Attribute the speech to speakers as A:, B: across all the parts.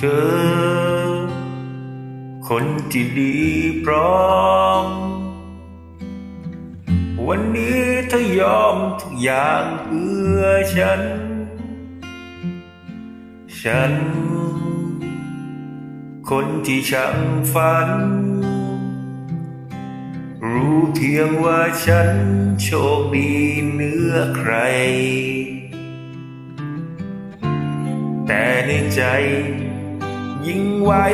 A: เธอ คนที่ดีพร้อม วันนี้เธอยอมทุกอย่างเพื่อฉัน ฉัน คนที่ช่างฝัน รู้เพียงว่าฉันโชคดีเหนือใคร แต่ในใจ ยิ่งไว้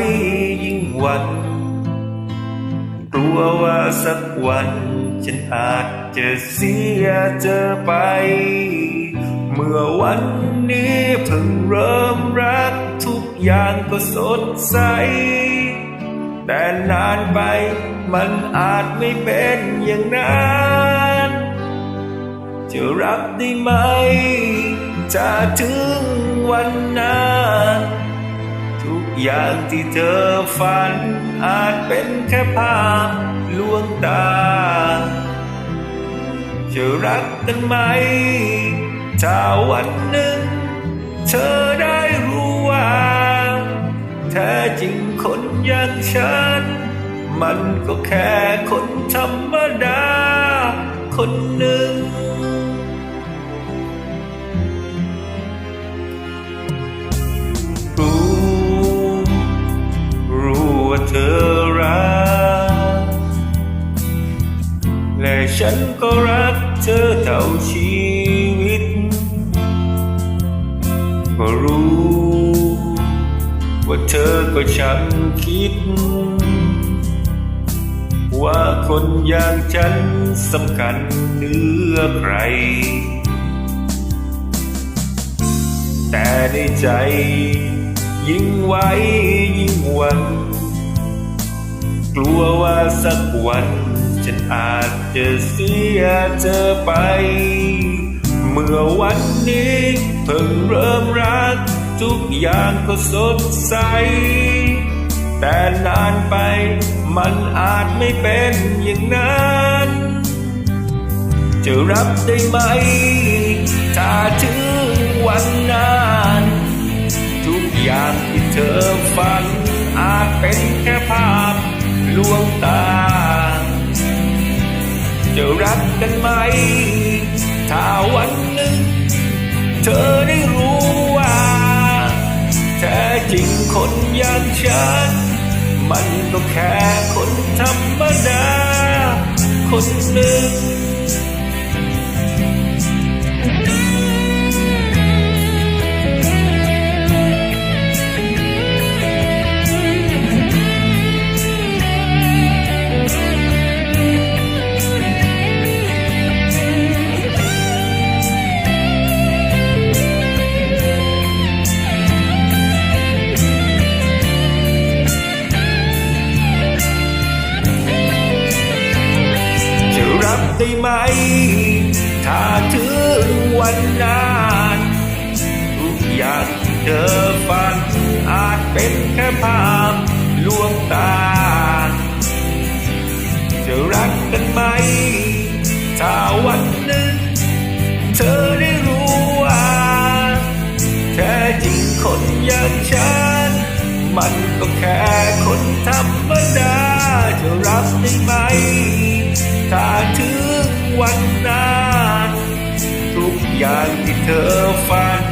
A: ยิ่งหวันกลัวว่าสักวันฉันอาจจะเสียเธอไป เมื่อวันนี้เพิ่งเริ่มรักทุกอย่างก็สดใส แต่นานไปมันอาจไม่เป็นอย่างนั้นจะรับได้ไหม จะถึงวันนั้น ทุกอย่างที่เธอฝัน อาจเป็นแค่ภาพลวงตา จะรักกันไหม ถ้าวันหนึ่ง เธอได้รู้ว่าแท้จริงคนอย่างฉัน มันก็แค่คนธรรมดา คนหนึ่ง และฉันก็รักเธอเท่าชีวิต ก็รู้ ว่าเธอก็ช่างคิด ว่าคนอย่างฉันสำคัญเหนือใคร แต่ในใจยิ่งไว้ยิ่งหวัน กลัวว่าสักวัน ฉันอาจจะเสียเธอไป เมื่อวันนี้เพิ่งเริ่มรัก ทุกอย่างก็สดใส แต่นานไปมันอาจไม่เป็นอย่างนั้น จะรับได้ไหม ถ้าถึงวันนั้นทุกอย่างที่เธอฝันอาจเป็นแค่ภาพลวงตา จะรักกันไหม ถ้าวันหนึ่ง เธอได้รู้ว่า แท้จริงคนอย่างฉัน มันก็แค่คนธรรมดา คนหนึ่ง รับได้ไหม ถ้าถึงวันนั้นทุกอย่างเธอฝัน อาจเป็นแค่ภาพลวงตา จะรักกันไหม ถ้าวันหนึ่ง เธอได้รู้ว่าแท้จริงคนอย่างฉัน มันก็แค่คนธรรมดาจะรับได้ไหม ถ้าถึงวันนั้นทุกอย่างที่เธอฝัน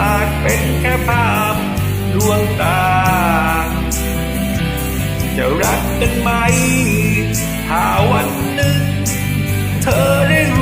A: อาจเป็นแค่ภาพลวงตา จะรักกันไหมถ้าวันหนึ่ง เธอได้รู้